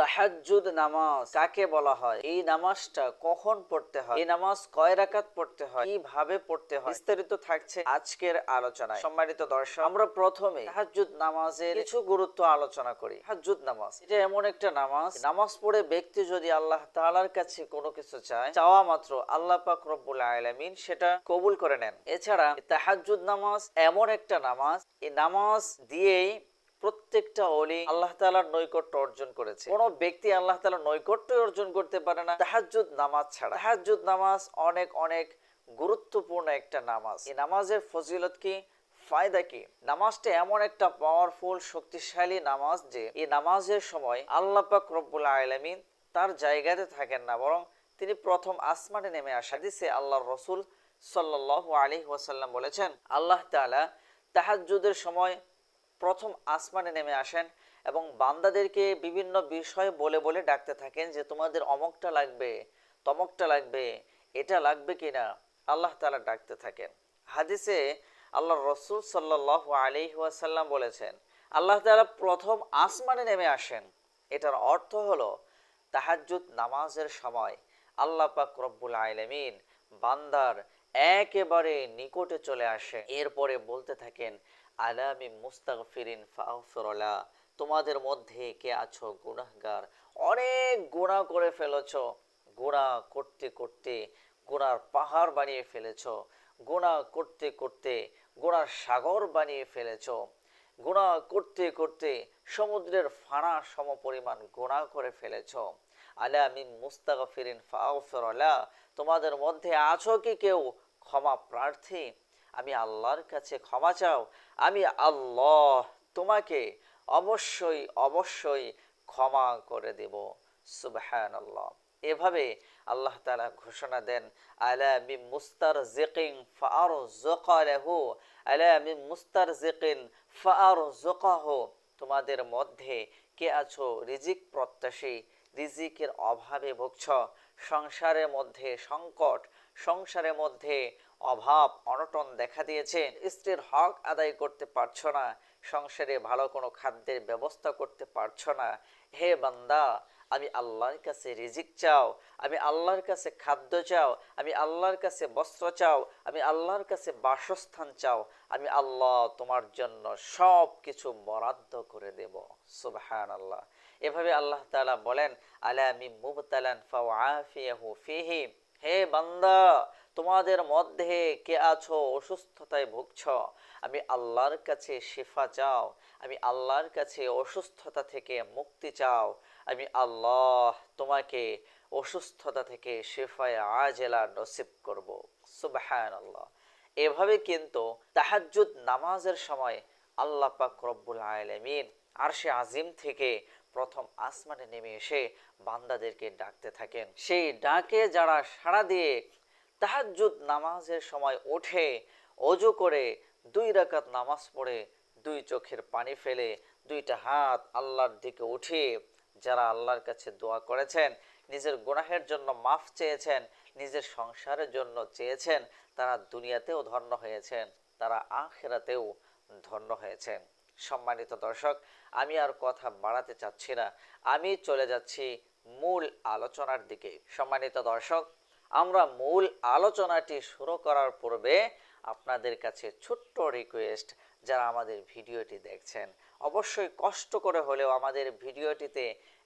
তাহাজ্জুদ নামাজ, কাকে বলা হয়? এই নামাজটা কখন পড়তে হয়? এই নামাজ কয় রাকাত পড়তে হয়? কীভাবে পড়তে হয়? বিস্তারিত থাকছে আজকের আলোচনায়। সম্মানিত দর্শক, আমরা প্রথমে তাহাজ্জুদ নামাজের কিছু গুরুত্ব আলোচনা করি। তাহাজ্জুদ নামাজ, এটা এমন একটা নামাজ। নামাজ পড়ে ব্যক্তি যদি আল্লাহ তাআলার কাছে কোনো কিছু চায়, চাওয়া মাত্র আল্লাহ পাক রব্বুল আলামিন সেটা কবুল করে নেন। এছাড়া তাহাজ্জুদ নামাজ এমন একটা নামাজ, এই নামাজ দিয়েই প্রত্যেকটা অলি আল্লাহ তালার নৈকট্য অর্জন করেছে। কোন ব্যক্তি আল্লাহ তালার নৈকট্য অর্জন করতে পারে না। তাহাজ্জুদ নামাজ ছাড়া। তাহাজ্জুদ নামাজ অনেক অনেক গুরুত্বপূর্ণ একটা নামাজ। এই নামাজের ফজিলত কি? ফায়দা কি? নামাজটা এমন একটা পাওয়ারফুল শক্তিশালী নামাজ যে, এই নামাজের সময় আল্লাহ পাক রব্বুল আলামিন তার জায়গাতে থাকেন না, বরং তিনি প্রথম আসমানে নেমে আসা দিছে আল্লাহর রসুল সাল্লাল্লাহু আলী ওয়াসাল্লাম বলেছেন, আল্লাহ তাআলা তাহাজ্জুদের সময় প্রথম আসমানে নেমে আসেন এবং বান্দাদেরকে বিভিন্ন বিষয় বলে বলে ডাকতে থাকেন যে, তোমাদের অমকটা লাগবে, তমকটা লাগবে, এটা লাগবে কিনা? আল্লাহ তাআলা ডাকতে থাকেন। হাদিসে আল্লাহ রসুল সাল্লাহ আলিহাসাল্লাম বলেছেন, আল্লাহ তাআলা প্রথম আসমানে নেমে আসেন। এটার অর্থ হলো তাহাজ্জুদ নামাজের সময় আল্লাহ পাক রব্বুল আলামিন বান্দার একেবারে নিকটে চলে আসে। এরপরে বলতে থাকেন আলামি মুস্তাগফিরিন ফাগফিরলা তোমাদের মধ্যে কে আছো গুনাহগার? অনেক গুনাহ করে ফেলেছো, গুনাহ করতে করতে গুনার পাহাড় বানিয়ে ফেলেছ, গুনাহ করতে করতে গুনার সাগর বানিয়ে ফেলেছো, গুনাহ করতে করতে সমুদ্রের ফানা সম পরিমাণ গুনাহ করে ফেলেছো। আলা মিন মুস্তাগফিরিন ফাগফিরলা তোমাদের মধ্যে আছো কি কেউ? ক্ষমা প্রার্থী। আমি আল্লাহর কাছে ক্ষমা চাও। আমি আল্লাহ তোমাকে অবশ্যই অবশ্যই ক্ষমা করে দেব। সুবহান আল্লাহ এভাবে আল্লাহ তালা ঘোষণা দেন, আলা মি মুস্তার জিকিং ফার জকালাহু আলা মি মুস্তার জিকিন ফার জকাহু তোমাদের মধ্যে কে আছো? রিজিক প্রত্যাশী, রিজিকের অভাবে ভুগছ। সংসারের মধ্যে সংকট, সংসারের মধ্যে অভাব, অনটন দেখা দিয়েছে। স্ত্রীর হক আদায় করতে পারছ না, সংসারে ভালো কোনো খাদ্যের ব্যবস্থা করতে পারছ না। হে বান্দা আমি আল্লাহর কাছে রিজিক চাও, আমি আল্লাহর কাছে খাদ্য চাও, আমি আল্লাহর কাছে বস্ত্র চাও, আমি আল্লাহর কাছে বাসস্থান চাও, আমি আল্লাহ তোমার জন্য সব কিছু বরাদ্দ করে দেব। সুবহান আল্লাহ এভাবে আল্লাহ তালা বলেন আলামি হে বান্দা, তোমাদের মধ্যে কে আছো? অসুস্থতায় ভুগছ। আমি আল্লাহর কাছে শিফা চাও, আমি আল্লাহর কাছে অসুস্থতা থেকে মুক্তি চাও। আমি আল্লাহ তোমাকে অসুস্থতা থেকে শেফায় আজেলা নসিব করব। সুবহান আল্লাহ এভাবে কিন্তু তাহাজ্জুদ নামাজের সময় আল্লাহ পাক রব্বুল আলামিন আরশে আজিম থেকে প্রথম আসমানে নেমে এসে বান্দাদেরকে ডাকতে থাকেন। সেই ডাকে যারা সাড়া দিয়ে তাহাজ্জুদ নামাজের সময় ওঠে অজু করে দুই রাকাত নামাজ পড়ে দুই চোখের পানি ফেলে দুইটা হাত আল্লাহর দিকে উঠিয়ে যারা আল্লাহর কাছে দোয়া করেছেন, নিজের গুনাহের জন্য মাফ চেয়েছেন, নিজের সংসারের জন্য চেয়েছেন, তারা দুনিয়াতেও ধন্য হয়েছেন, তারা আখেরাতেও ধন্য হয়েছেন। সম্মানিত দর্শক, আমি আর কথা বাড়াতে চাচ্ছি না। আমি চলে যাচ্ছি মূল আলোচনার দিকে। সম্মানিত দর্শক, আমরা মূল আলোচনাটি শুরু করার পূর্বে আপনাদের কাছে ছোট্ট রিকোয়েস্ট যারা আমাদের ভিডিওটি দেখছেন। অবশ্যই কষ্ট করে হলেও আমাদের ভিডিওটিতে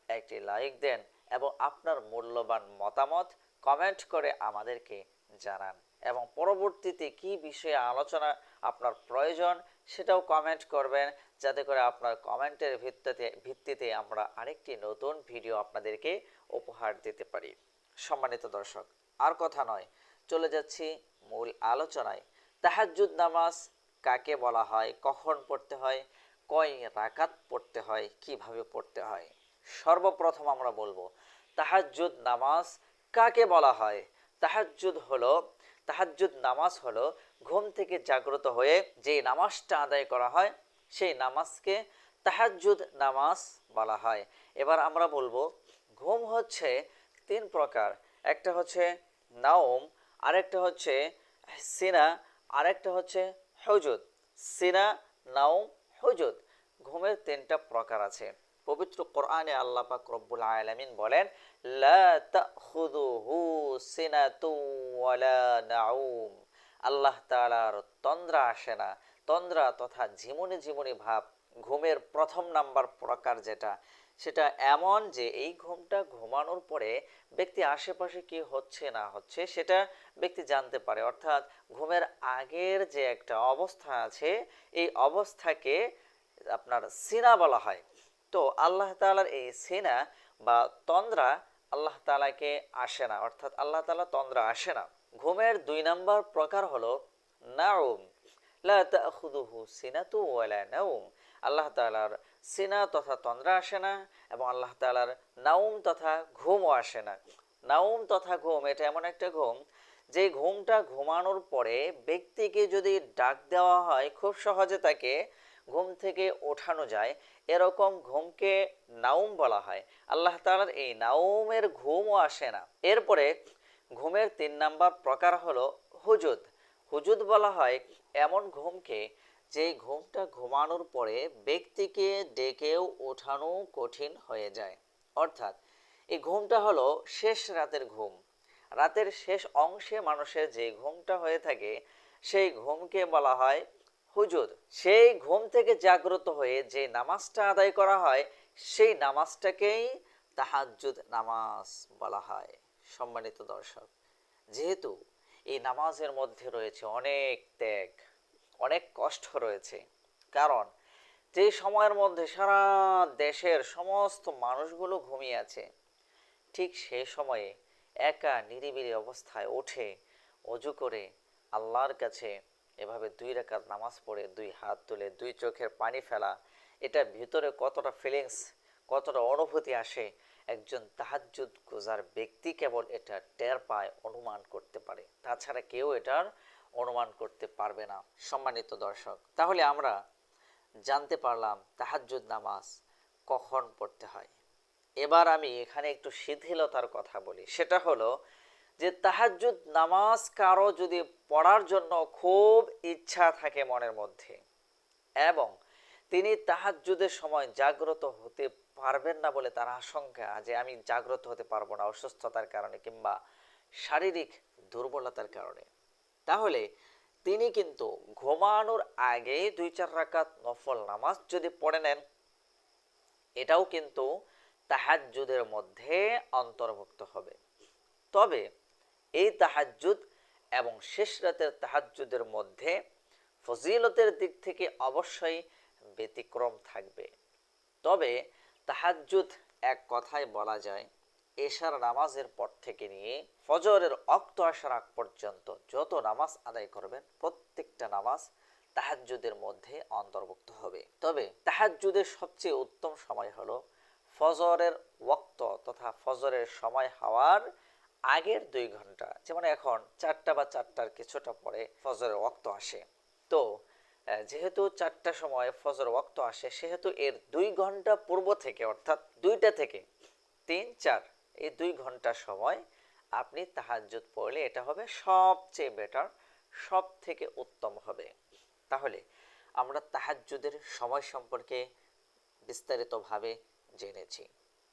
একটি লাইক দেন এবং আপনার মূল্যবান মতামত কমেন্ট করে আমাদেরকে জানান এবং পরবর্তীতে কি বিষয়ে আলোচনা আপনার প্রয়োজন সেটাও কমেন্ট করবেন। যাতে করে আপনার কমেন্টের ভিত্তিতে ভিত্তিতে আমরা আরেকটি নতুন ভিডিও আপনাদেরকে উপহার দিতে পারি। সম্মানিত দর্শক, আর কথা নয়। চলে যাচ্ছি মূল আলোচনায়। তাহাজ্জুদ নামাজ কাকে বলা হয়? কখন পড়তে হয়? কয় রাকাত পড়তে হয়? কীভাবে পড়তে হয়? সর্বপ্রথম আমরা বলব, তাহাজ্জুদ নামাজ কাকে বলা হয়? তাহাজ্জুদ হলো, তাহাজ্জুদ নামাজ হলো ঘুম থেকে জাগ্রত হয়ে যে নামাজটা আদায় করা হয়, সেই নামাজকে তাহাজ্জুদ নামাজ বলা হয়। এবার আমরা বলব, ঘুম হচ্ছে তিন প্রকার। একটা হচ্ছে নাওম, আরেকটা হচ্ছে সিনা আরেকটা হচ্ছে হুজুদ, সিনা, নাওম, হুজুদ। ঘুমের তিনটা প্রকার আছে। পবিত্র কোরআনে আল্লাহ পাক রব্বুল আলামিন বলেন, লা তাখুযুহু সিনাতু ওয়ালা নাউম আল্লাহ তাআলার তন্দ্রা আসে না। তন্দ্রা তথা ঝিমুনি ঝিমুনি ভাব, ঘুমের প্রথম নাম্বার প্রকার যেটা সেটা এমন যে এই ঘুমটা ঘুমানোর পরে ব্যক্তি আশেপাশে কি হচ্ছে না হচ্ছে সেটা ব্যক্তি জানতে পারে। অর্থাৎ ঘুমের আগের যে একটা অবস্থা আছে, এই অবস্থাকে আপনার সিনা বলা হয়। তো আল্লাহ তাআলার এই সিনা বা তন্দ্রা আল্লাহ তাআলাকে আসে না। অর্থাৎ আল্লাহ তাআলা তন্দ্রা আসে না। ঘুমের দুই নাম্বার প্রকার হলো নাউম লা তাখুযুহু সিনাতু ওয়ালা নাউম আল্লাহ তাআলার সিনা তথা তন্দ্রা আসে না এবং আল্লাহ তাআলার নাউম তথা ঘুমও আসে না। নাউম তথা ঘুম, এটা এমন একটা ঘুম, যে ঘুমটা ঘুমানোর পরে ব্যক্তিকে যদি ডাক দেওয়া হয়, খুব সহজে তাকে ঘুম থেকে ওঠানো যায়। এরকম ঘুমকে নাউম বলা হয়। আল্লাহ তাআলার এই নাউমের ঘুমও আসে না। এরপরে ঘুমের তিন নাম্বার প্রকার হলো হুজুদ। হুজুদ বলা হয়, এমন ঘুমকে যে ঘুমটা ঘুমানোর পরে ব্যক্তিকে ডেকেও ওঠানো কঠিন হয়ে যায়। অর্থাৎ, এই ঘুমটা হলো শেষ রাতের ঘুম। রাতের শেষ অংশে মানুষের যে ঘুমটা হয়ে থাকে, সেই ঘুমকে বলা হয় হুজুর। সেই ঘুম থেকে জাগ্রত হয়ে যে নামাজটা আদায় করা হয়, সেই নামাজটাকেই তাহাজ্জুদ নামাজ বলা হয়। সম্মানিত দর্শক, যেহেতু এই নামাজের মধ্যে রয়েছে অনেক ত্যাগ অনেক কষ্ট রয়েছে। কারণ যে সময়ের মধ্যে সারা দেশের সমস্ত মানুষগুলো ঘুমিয়ে আছে, ঠিক সেই সময়ে একা নিরিবিলি অবস্থায় ওঠে অজু করে আল্লাহর কাছে এভাবে দুই রাকাত নামাজ পড়ে, দুই হাত তুলে, দুই চোখের পানি ফেলা, এটা ভিতরে কতটা ফিলিংস কতটা অনুভূতি আসে, একজন তাহাজ্জুদ গুজার ব্যক্তি কেবল এটা টের পায়, অনুমান করতে পারে। তাছাড়া কেউ এটার অনুমান করতে পারবে না, সম্মানিত দর্শক। তাহলে আমরা জানতে পারলাম তাহাজ্জুদ নামাজ কখন পড়তে হয়। এবার আমি এখানে একটু শিথিলতার কথা বলি। সেটা হলো যে তাহাজ্জুদ নামাজ কারও যদি পড়ার জন্য খুব ইচ্ছা থাকে মনের মধ্যে, এবং তিনি তাহাজ্জুদের সময় জাগ্রত হতে পারবেন না বলে তার আশঙ্কা যে আমি জাগ্রত হতে পারব না অসুস্থতার কারণে কিংবা শারীরিক দুর্বলতার কারণে। তাহলে তিনি কিন্তু ঘুমানোর আগে দুই, চার রাকাত নফল নামাজ যদি পড়ে নেন, এটাও কিন্তু তাহাজ্জুদের মধ্যে অন্তর্ভুক্ত হবে। তবে এই তাহাজ্জুদ এবং শেষ রাতের তাহাজ্জুদের মধ্যে ফজিলতের দিক থেকে অবশ্যই ব্যতিক্রম থাকবে। তবে তাহাজ্জুদ এক কথায় বলা যায় এশার নামাজের পর থেকে নিয়ে ফজরের অক্ত আসার আগ পর্যন্ত যত নামাজ আদায় করবেন, প্রত্যেকটা নামাজ তাহাজ্জুদের মধ্যে অন্তর্ভুক্ত হবে। তবে তাহাজ্জুদের সবচেয়ে উত্তম সময় হলো ফজরের ওক্ত তথা ফজরের সময় হওয়ার আগের দুই ঘণ্টা। যেমন এখন চারটা বা চারটার কিছুটা পরে ফজরের ওক্ত আসে। তো যেহেতু চারটার সময় ফজর ওক্ত আসে, সেহেতু এর দুই ঘণ্টা পূর্ব থেকে, অর্থাৎ দুইটা থেকে তিন, চার এই দুই ঘণ্টা সময় আপনি তাহাজ্জুদ পড়লে এটা হবে সবচেয়ে বেটার সব থেকে উত্তম হবে। তাহলে আমরা তাহাজ্জুদের সময় সম্পর্কে বিস্তারিতভাবে জেনেছি।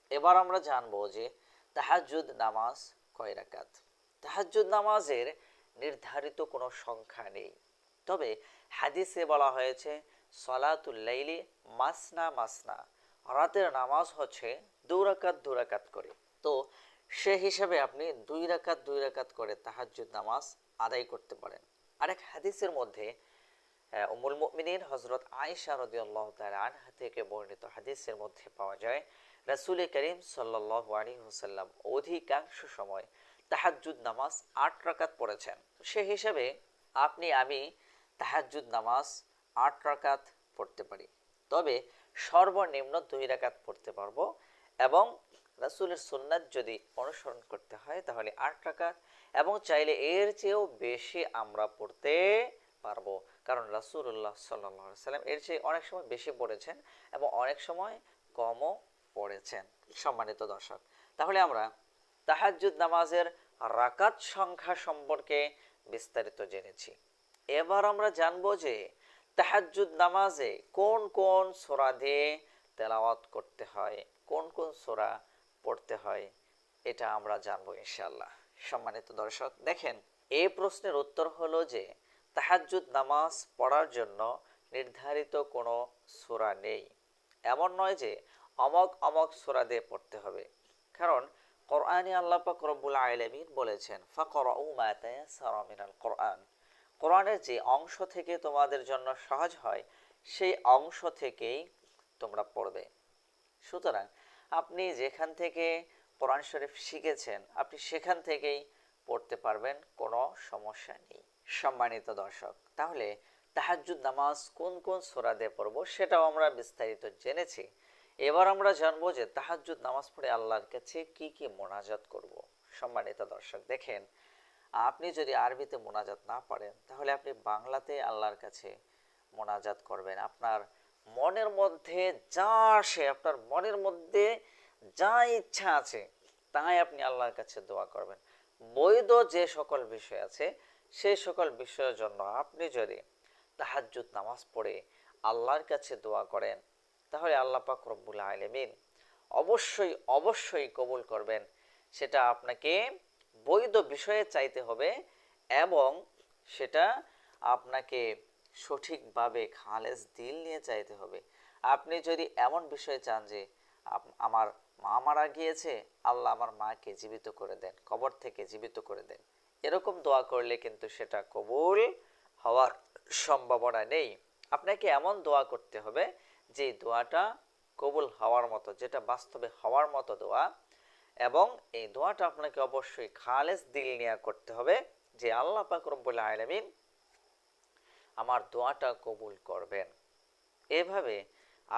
এবার আমরা জানব যে তাহাজ্জুদ নামাজ কয় রাকাত? তাহাজ্জুদ নামাজের নির্ধারিত কোনো সংখ্যা নেই। তবে হাদিসে বলা হয়েছে, সলাতুল লাইলি মাসনা মাসনা। রাতের নামাজ হচ্ছে দু রাকাত দু রাকাত করে। তো সে হিসাবে আপনি দুই রাকাত দুই রাকাত করে তাহাজ্জুদ নামাজ আদায় করতে পারেন। আরেক হাদিসের মধ্যে আহ, উম্মুল মুমিনিন হজরত আয়েশা রাদিয়াল্লাহু তাআলা থেকে বর্ণিত হাদিসের মধ্যে পাওয়া যায় রাসূল করিম সাল্লাল্লাহু আলাইহি ওয়াসাল্লাম অধিকাংশ সময় তাহাজ্জুদ নামাজ আট রাকাত পড়েছেন। সে হিসাবে আপনি আমি তাহাজ্জুদ নামাজ আট রাকাত পড়তে পারি। তবে সর্বনিম্ন দুই রাকাত পড়তে পারব এবং রাসূলের সুন্নাত যদি অনুসরণ করতে হয়, তাহলে আট রাকাত। এবং চাইলে এর চেয়েও বেশি আমরা পড়তে পারব। কারণ রাসূলুল্লাহ সাল্লাল্লাহু সাল্লাম এর চেয়ে অনেক সময় বেশি পড়েছেন এবং অনেক সময় কমও পড়েছেন, সম্মানিত দর্শক। তাহলে আমরা তাহাজ্জুদ নামাজের রাকাত সংখ্যা সম্পর্কে বিস্তারিত জেনেছি। এবার আমরা জানব যে তাহাজ্জুদ নামাজে কোন কোন সূরা দিয়ে তেলাওয়াত করতে হয়, কোন কোন সোরা পড়তে হয়, এটা আমরা জানব ইনশাল্লাহ সম্মানিত দর্শক, দেখেন এই প্রশ্নের উত্তর হলো যে, তাহাজ্জুদ নামাজ পড়ার জন্য নির্ধারিত কোনো সূরা নেই। এমন নয় যে, অমক অমক সূরা দিয়ে পড়তে হবে। কারণ কোরআনে আল্লাহ পাক আলামিন বলেছেন, ফাকরাউ মা মিনাল কোরআন। কোরআনের যে অংশ থেকে তোমাদের জন্য সহজ হয়, সেই অংশ থেকেই তোমরা পড়বে। সুতরাং আপনি যেখান থেকে কোরআন শরীফ শিখেছেন, আপনি সেখান থেকেই পড়তে পারবেন, কোনো সমস্যা নেই। সম্মানিত দর্শক, তাহলে তাহাজ্জুদ নামাজ কোন কোন সোরা দিয়ে পড়ব সেটাও আমরা বিস্তারিত জেনেছি। এবার আমরা জানব যে তাহাজ্জুদ নামাজ পড়ে আল্লাহর কাছে কি কি মোনাজাত করব। সম্মানিত দর্শক, দেখেন, আপনি যদি আরবিতে মোনাজাত না পারেন, তাহলে আপনি বাংলাতে আল্লাহর কাছে মোনাজাত করবেন। আপনার মনের মধ্যে যা আসে, আপনার মনের মধ্যে যা ইচ্ছা আছে, তাই আপনি আল্লাহর কাছে দোয়া করবেন। বৈধ যে সকল বিষয় আছে, সেই সকল বিষয়ের জন্য আপনি যদি তাহাজ্জুদ নামাজ পড়ে আল্লাহর কাছে দোয়া করেন, তাহলে আল্লাহ পাক রব্বুল আলমিন অবশ্যই অবশ্যই কবুল করবেন। সেটা আপনাকে বৈধ বিষয়ে চাইতে হবে এবং সেটা আপনাকে সঠিকভাবে খালেজ দিল নিয়ে চাইতে হবে। আপনি যদি এমন বিষয়ে চান যে আমার মা মারা গিয়েছে, আল্লাহ আমার মাকে জীবিত করে দেন, কবর থেকে জীবিত করে দেন। এরকম দোয়া করলে কিন্তু সেটা কবুল হওয়ার সম্ভাবনা নেই। আপনাকে এমন দোয়া করতে হবে যে, দোয়াটা কবুল হওয়ার মতো, যেটা বাস্তবে হওয়ার মতো দোয়া। এবং এই দোয়াটা আপনাকে অবশ্যই খালেজ দিল নিয়ে করতে হবে যে, আল্লাহ পাক রব্বুল আলামিন আমার দোয়াটা কবুল করবেন। এভাবে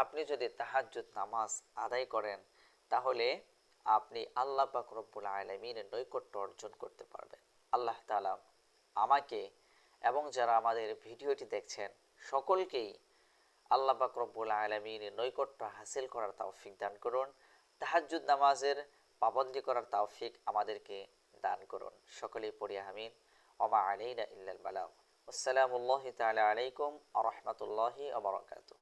আপনি যদি তাহাজ্জুদ নামাজ আদায় করেন, তাহলে আপনি আল্লাহ পাক আলমিনের নৈকট্য অর্জন করতে পারবেন। আল্লাহ তাআলা আমাকে এবং যারা আমাদের ভিডিওটি দেখছেন, সকলকেই আল্লাহ পাক আলমিনের নৈকট্য হাসিল করার তাওফিক দান করুন, তাহাজ্জুদ নামাজের পাবন্দি করার তাওফিক আমাদেরকে দান করুন। সকলেই পড়ি আমিন। ওমা আলাইনা ইল্লাল والسلام الله تعالى عليكم ورحمة الله وبركاته.